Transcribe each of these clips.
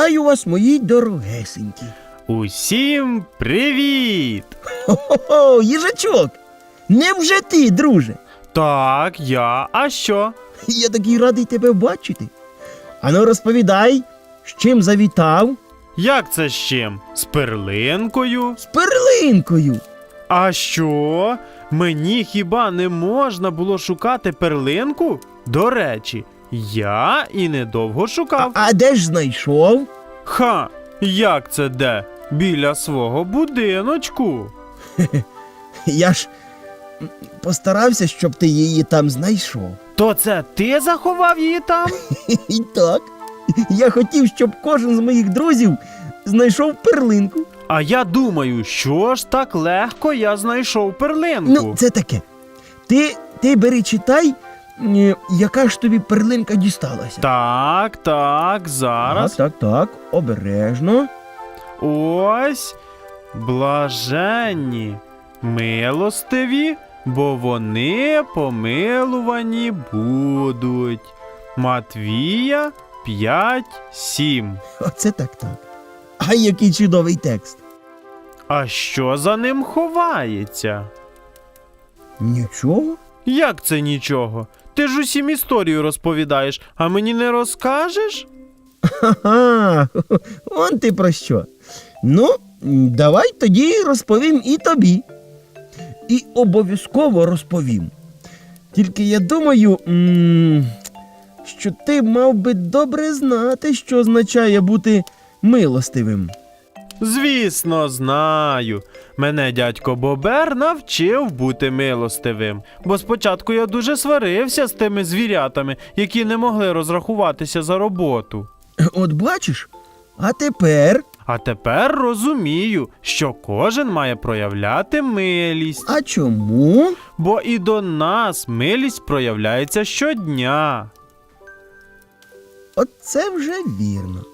Вітаю вас, мої дорогесенькі. Усім привіт! Хо-хо, їжачок! Невже ти, друже? Так, я, а що? Я такий радий тебе бачити. Ану, розповідай, з чим завітав? Як це з чим? З перлинкою? З перлинкою. А що? Мені хіба не можна було шукати перлинку? До речі, я і недовго шукав. а де ж знайшов? Ха! Як це де? Біля свого будиночку. Я ж постарався, щоб ти її там знайшов. То це ти заховав її там? І так. Я хотів, щоб кожен з моїх друзів знайшов перлинку. А я думаю, що ж так легко я знайшов перлинку. Ну, це таке. Ти, ти бери читай, яка ж тобі перлинка дісталася. Так, так, зараз. Так, так, так, обережно. Ось блаженні, милостиві, бо вони помилувані будуть. Матвія 5, 7. Оце так так. А який чудовий текст. А що за ним ховається? Нічого. Як це нічого? Ти ж усім історію розповідаєш, а мені не розкажеш? Ха-ха, он ти про що. Ну, давай тоді розповім і тобі. І обов'язково розповім. Тільки я думаю, що ти мав би добре знати, що означає бути милостивим. Звісно, знаю. Мене дядько Бобер навчив бути милостивим, бо спочатку я дуже сварився з тими звірятами, які не могли розрахуватися за роботу. От бачиш, а тепер, А тепер розумію, що кожен має проявляти милість, а чому? бо і до нас милість проявляється щодня. От це вже вірно.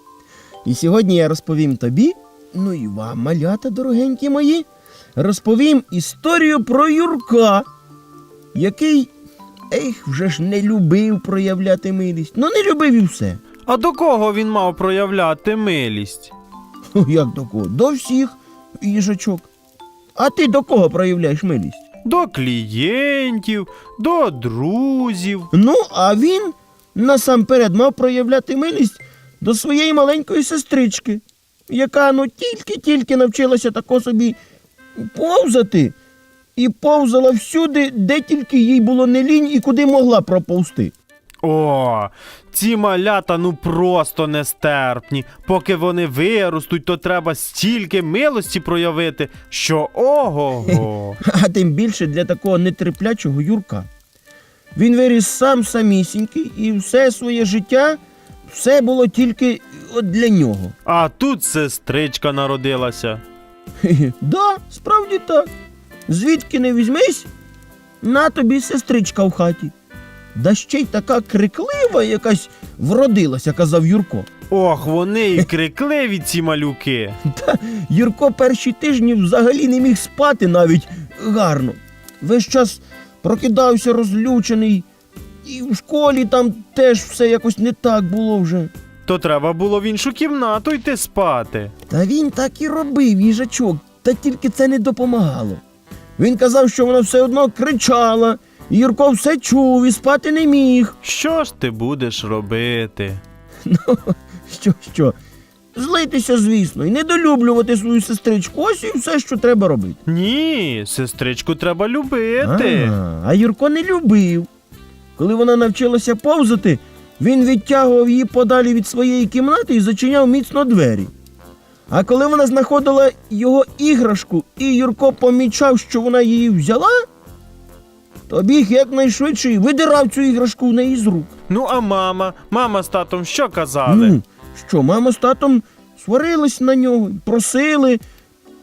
І сьогодні я розповім тобі, ну і вам, малята, дорогенькі мої, розповім історію про Юрка, який, ех, вже ж не любив проявляти милість. Ну, не любив і все. А до кого він мав проявляти милість? Ну, Як до кого? До всіх їжачок. А ти до кого проявляєш милість? До клієнтів, до друзів. Ну, а він насамперед мав проявляти милість до своєї маленької сестрички, яка ну тільки-тільки навчилася тако собі повзати і повзала всюди, де тільки їй було не лінь і куди могла проповзти. О, ці малята ну просто нестерпні. Поки вони виростуть, то треба стільки милості проявити, що ого-го. А тим більше для такого нетерплячого Юрка. Він виріс сам самісінький, і все своє життя все було тільки от для нього. А тут сестричка народилася. Хе-хе, Да, справді так. Звідки не візьмись, на тобі сестричка в хаті. Да ще й така криклива якась вродилася, казав Юрко. Ох, вони і крикливі ці малюки. Та Юрко перші тижні взагалі не міг спати навіть гарно. Весь час прокидався розлючений, і в школі там теж все якось не так було вже. То треба було в іншу кімнату йти спати. Та він так і робив, їжачок, та тільки це не допомагало. Він казав, що вона все одно кричала, і Юрко все чув і спати не міг. Що ж ти будеш робити? Ну, Що, що? Злитися, звісно, і недолюблювати свою сестричку. Ось і все, що треба робити. Ні, сестричку треба любити. А, а Юрко не любив. Коли вона навчилася повзати, він відтягував її подалі від своєї кімнати і зачиняв міцно двері. А коли вона знаходила його іграшку, і Юрко помічав, що вона її взяла, то біг якнайшвидше і видирав цю іграшку в неї з рук. Ну, а мама, мама з татом що казали? Ну, що, мама з татом сварились на нього, просили,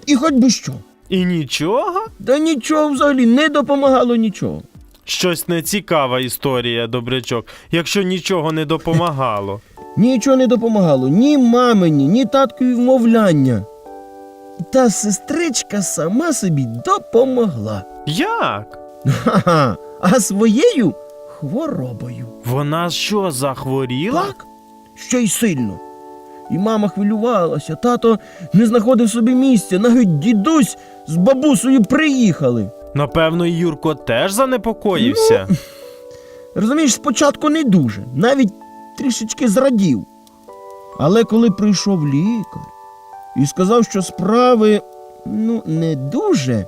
і хоч би що. І нічого? Та нічого взагалі не допомагало нічого. Щось нецікава історія, добрячок, якщо нічого не допомагало. Нічого не допомагало ні мамині, ні таткові вмовляння. Та сестричка сама собі допомогла. Як? Ха-ха, а своєю хворобою. Вона що, захворіла? Так, ще й сильно. І мама хвилювалася, тато не знаходив собі місця, навіть дідусь з бабусею приїхали. Напевно, Юрко теж занепокоївся. Розумієш, спочатку не дуже, навіть трішечки зрадів. Але коли прийшов лікар і сказав, що справи ну, не дуже,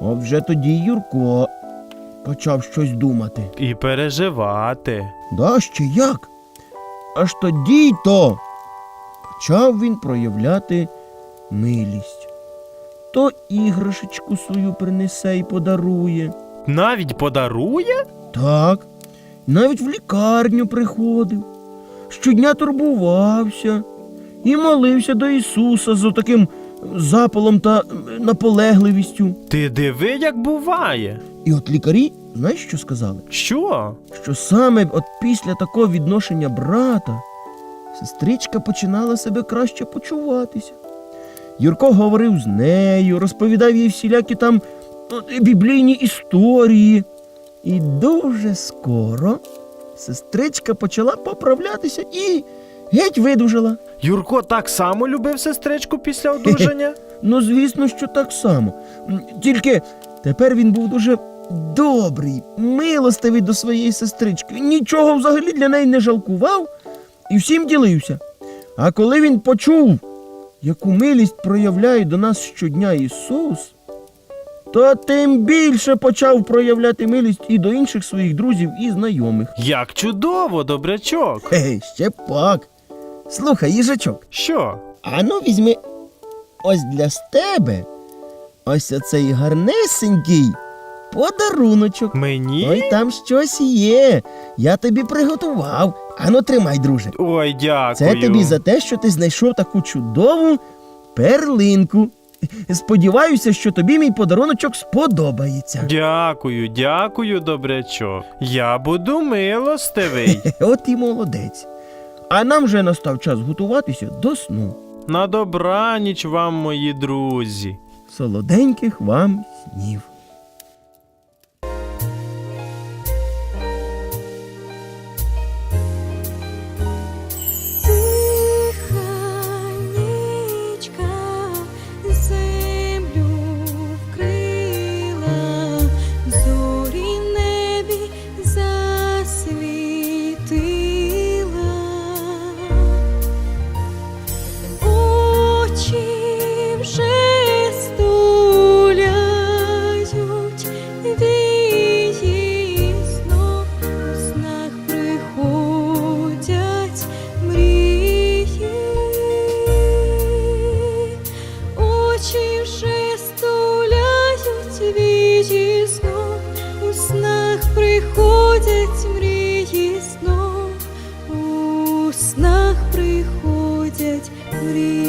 от вже тоді Юрко почав щось думати. І переживати. Да, ще як? Аж тоді й то почав він проявляти милість. То іграшечку свою принесе і подарує. Навіть подарує? Так, навіть в лікарню приходив, щодня турбувався і молився до Ісуса з таким запалом та наполегливістю. Ти диви, як буває. І от лікарі, знаєш, що сказали? Що? Що саме от після такого відношення брата сестричка починала себе краще почуватися. Юрко говорив з нею, розповідав їй всілякі там біблійні історії. І дуже скоро сестричка почала поправлятися і геть видужала. Юрко так само любив сестричку після одужання? Ну, звісно, що так само. Тільки тепер він був дуже добрий, милостивий до своєї сестрички. Нічого взагалі для неї не жалкував і всім ділився. А коли він почув, яку милість проявляє до нас щодня Ісус, то тим більше почав проявляти милість і до інших своїх друзів і знайомих. Як чудово, добрячок. Хе, ще пак. Слухай, їжачок. Що? Ану, візьми ось для тебе. Ось оцей гарнесенький подаруночок. Мені? Ой, там щось є. Я тобі приготував. Ану, тримай, друже. Ой, дякую. Це тобі за те, що ти знайшов таку чудову перлинку. Сподіваюся, що тобі мій подаруночок сподобається. Дякую, дякую, добрячок. Я буду милостивий. От і молодець. А нам вже настав час готуватися до сну. На добраніч вам, мої друзі. Солоденьких вам снів. beauty.